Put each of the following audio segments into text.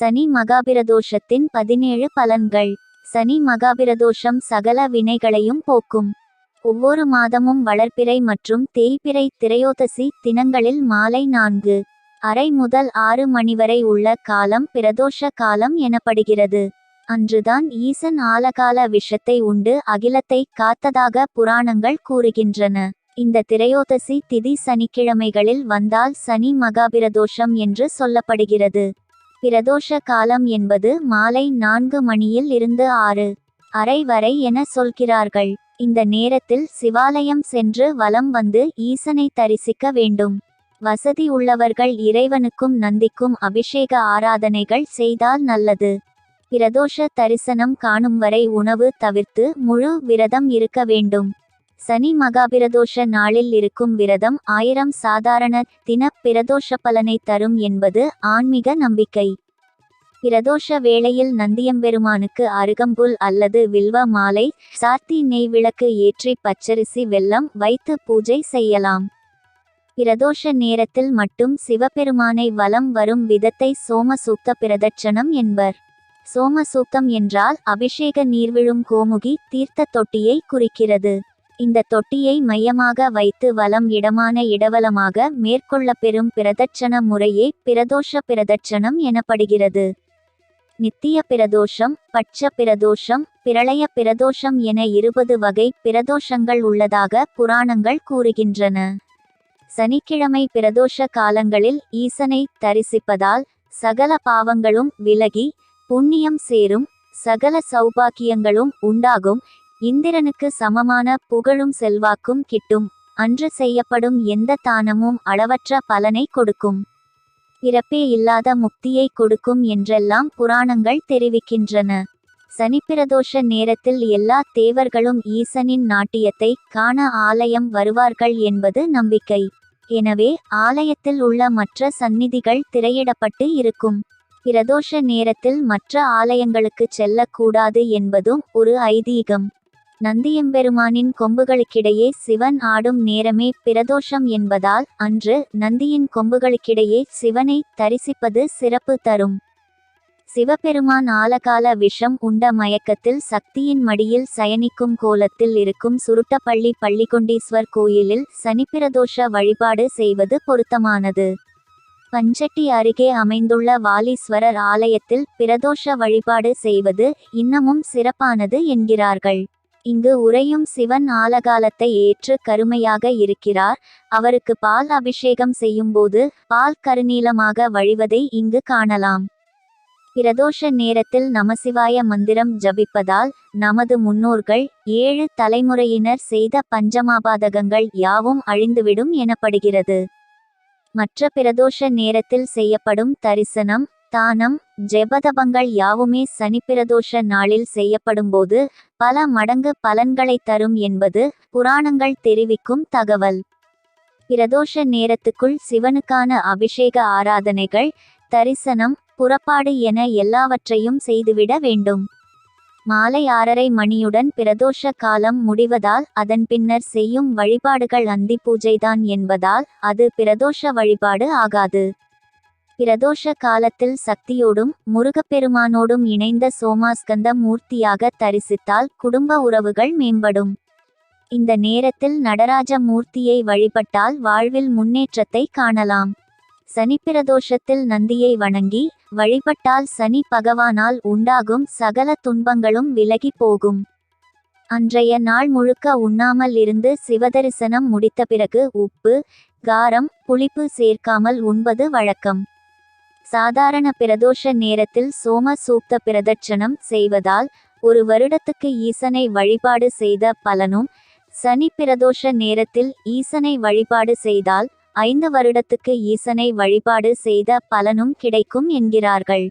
சனி மகாபிரதோஷத்தின் பதினேழு பலன்கள். சனி மகாபிரதோஷம் சகல வினைகளையும் போக்கும். ஒவ்வொரு மாதமும் வளர்ப்பிறை மற்றும் தேய்பிறை திரையோதசி தினங்களில் மாலை நான்கு அரை முதல் ஆறு மணி வரை உள்ள காலம் பிரதோஷ காலம் எனப்படுகிறது. அன்றுதான் ஈசன் ஆலகால விஷத்தை உண்டு அகிலத்தை காத்ததாக புராணங்கள் கூறுகின்றன. இந்த திரையோதசி திதி சனிக்கிழமைகளில் வந்தால் சனி மகாபிரதோஷம் என்று சொல்லப்படுகிறது. பிரதோஷ காலம் என்பது மாலை நான்கு மணியில் இருந்து ஆறு அரை வரை என சொல்கிறார்கள். இந்த நேரத்தில் சிவாலயம் சென்று வலம் வந்து ஈசனை தரிசிக்க வேண்டும். வசதி உள்ளவர்கள் இறைவனுக்கும் நந்திக்கும் அபிஷேக ஆராதனைகள் செய்தால் நல்லது. பிரதோஷ தரிசனம் காணும் வரை உணவு தவிர்த்து முழு விரதம் இருக்க வேண்டும். சனி மகாபிரதோஷ நாளில் இருக்கும் விரதம் ஆயிரம் சாதாரண தின பிரதோஷ பலனை தரும் என்பது ஆன்மீக நம்பிக்கை. பிரதோஷ வேளையில் நந்தியம்பெருமானுக்கு அருகம்புல் அல்லது வில்வ மாலை சாத்தி நெய் விளக்கு ஏற்றி பச்சரிசி வெல்லம் வைத்து பூஜை செய்யலாம். பிரதோஷ நேரத்தில் மட்டும் சிவபெருமானை வலம் வரும் விதத்தை சோமசூக்த பிரதட்சணம் என்பர். சோமசூக்தம் என்றால் அபிஷேக நீர்விழும் கோமுகி தீர்த்த தொட்டியை குறிக்கிறது. இந்த தொட்டியை மையமாக வைத்து வலம் இடமான இடவலமாக மேற்கொள்ள பெறும் பிரதட்சண முறையே பிரதோஷ பிரதட்சணம் எனப்படுகிறது. நித்திய பிரதோஷம் பட்ச பிரதோஷம் பிரளய பிரதோஷம் என இருபது வகை பிரதோஷங்கள் உள்ளதாக புராணங்கள் கூறுகின்றன. சனிக்கிழமை பிரதோஷ காலங்களில் ஈசனை தரிசிப்பதால் சகல பாவங்களும் விலகி புண்ணியம் சேரும் சகல சௌபாக்கியங்களும் உண்டாகும் இந்திரனுக்கு சமமான புகழும் செல்வாக்கும் கிட்டும் அன்று செய்யப்படும் எந்த தானமும் அளவற்ற பலனை கொடுக்கும். பிறப்பே இல்லாத முக்தியை கொடுக்கும் என்றெல்லாம் புராணங்கள் தெரிவிக்கின்றன. சனிப்பிரதோஷ நேரத்தில் எல்லா தேவர்களும் ஈசனின் நாட்டியத்தை காண ஆலயம் வருவார்கள் என்பது நம்பிக்கை. எனவே ஆலயத்தில் உள்ள மற்ற சந்நிதிகள் திரையிடப்பட்டு இருக்கும். பிரதோஷ நேரத்தில் மற்ற ஆலயங்களுக்கு செல்லக்கூடாது என்பதும் ஒரு ஐதீகம். நந்தியம்பெருமானின் கொம்புகளுக்கிடையே சிவன் ஆடும் நேரமே பிரதோஷம் என்பதால் அன்று நந்தியின் கொம்புகளுக்கிடையே சிவனை தரிசிப்பது சிறப்பு தரும். சிவபெருமான் ஆலகால விஷம் உண்ட மயக்கத்தில் சக்தியின் மடியில் சயனிக்கும் கோலத்தில் இருக்கும் சுருட்டப்பள்ளி பள்ளிகொண்டீஸ்வர் கோயிலில் சனிப்பிரதோஷ வழிபாடு செய்வது பொருத்தமானது. பஞ்சட்டி அருகே அமைந்துள்ள வாலீஸ்வரர் ஆலயத்தில் பிரதோஷ வழிபாடு செய்வது இன்னமும் சிறப்பானது என்கிறார்கள். இங்கு உறையும் சிவன் ஆலகாலத்தை ஏற்று கருமையாக இருக்கிறார். அவருக்கு பால் அபிஷேகம் செய்யும்போது பால் கருநீளமாக வழிவதை இங்கு காணலாம். பிரதோஷ நேரத்தில் நமசிவாய மந்திரம் ஜபிப்பதால் நமது முன்னோர்கள் ஏழு தலைமுறையினர் செய்த பஞ்சமாபாதகங்கள் யாவும் அழிந்துவிடும் எனப்படுகிறது. மற்ற பிரதோஷ நேரத்தில் செய்யப்படும் தரிசனம் தானம் ஜெபதபங்கள் யாவுமே சனிப்பிரதோஷ நாளில் செய்யப்படும்போது பல மடங்கு பலன்களை தரும் என்பது புராணங்கள் தெரிவிக்கும் தகவல். பிரதோஷ நேரத்துக்குள் சிவனுக்கான அபிஷேக ஆராதனைகள் தரிசனம் புறப்பாடு என எல்லாவற்றையும் செய்துவிட வேண்டும். மாலை ஆறரை மணியுடன் பிரதோஷ காலம் முடிவதால் அதன் பின்னர் செய்யும் வழிபாடுகள் அந்தி பூஜைதான் என்பதால் அது பிரதோஷ வழிபாடு ஆகாது. பிரதோஷ காலத்தில் சக்தியோடும் முருகப்பெருமானோடும் இணைந்த சோமாஸ்கந்த மூர்த்தியாக தரிசித்தால் குடும்ப உறவுகள் மேம்படும். இந்த நேரத்தில் நடராஜ மூர்த்தியை வழிபட்டால் வாழ்வில் முன்னேற்றத்தை காணலாம். சனிப்பிரதோஷத்தில் நந்தியை வணங்கி வழிபட்டால் சனி பகவானால் உண்டாகும் சகல துன்பங்களும் விலகி போகும். அன்றைய நாள் முழுக்க உண்ணாமல் இருந்து சிவதரிசனம் முடித்த பிறகு உப்பு காரம் புளிப்பு சேர்க்காமல் உண்பது வழக்கம். சாதாரண பிரதோஷ நேரத்தில் சோம சூக்த பிரதட்சணம் செய்வதால் ஒரு வருடத்துக்கு ஈசனை வழிபாடு செய்த பலனும் சனி பிரதோஷ நேரத்தில் ஈசனை வழிபாடு செய்தால் ஐந்து வருடத்துக்கு ஈசனை வழிபாடு செய்த பலனும் கிடைக்கும் என்கிறார்கள்.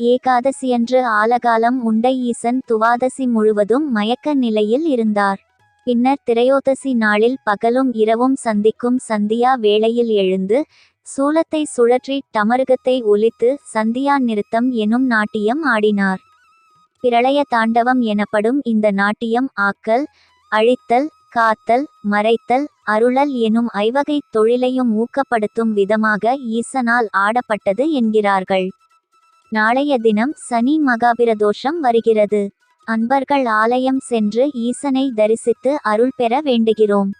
ஏகாதசியன்று ஆலகாலம் உண்டை ஈசன் துவாதசி முழுவதும் மயக்க நிலையில் இருந்தார். பின்னர் திரையோதசி நாளில் பகலும் இரவும் சந்திக்கும் சந்தியா வேளையில் எழுந்து சூலத்தை சுழற்றி டமருகத்தை ஒலித்து சந்தியா நிறுத்தம் எனும் நாட்டியம் ஆடினார். பிரளய தாண்டவம் எனப்படும் இந்த நாட்டியம் ஆக்கல் அழித்தல் காத்தல் மறைத்தல் அருளல் எனும் ஐவகை தொழிலையும் ஊக்கப்படுத்தும் விதமாக ஈசனால் ஆடப்பட்டது என்கிறார்கள். நாளைய தினம் சனி மகாபிரதோஷம் வருகிறது. அன்பர்கள் ஆலயம் சென்று ஈசனை தரிசித்து அருள் பெற வேண்டுகிறோம்.